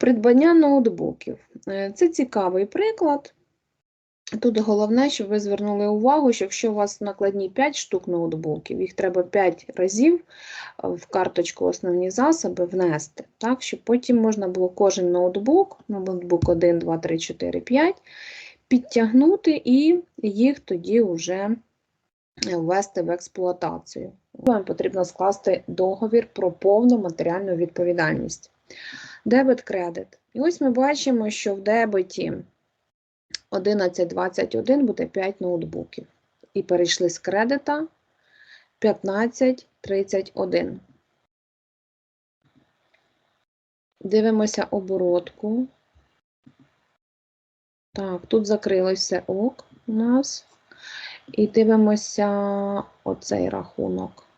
Придбання ноутбуків. Е, Це цікавий приклад. Тут головне, щоб ви звернули увагу, що якщо у вас накладні 5 штук ноутбуків, їх треба 5 разів е, в карточку основні засоби внести, так, щоб потім можна було кожен ноутбук, ноутбук 1, 2, 3, 4, 5, підтягнути і їх тоді вже ввести в експлуатацію. Вам потрібно скласти договір про повну матеріальну відповідальність. Дебет-кредит. І ось ми бачимо, що в дебеті 11.21 буде 5 ноутбуків. І перейшли з кредита 15.31. Дивимося оборотку. Так, тут закрилось все ок у нас. І дивимося оцей рахунок.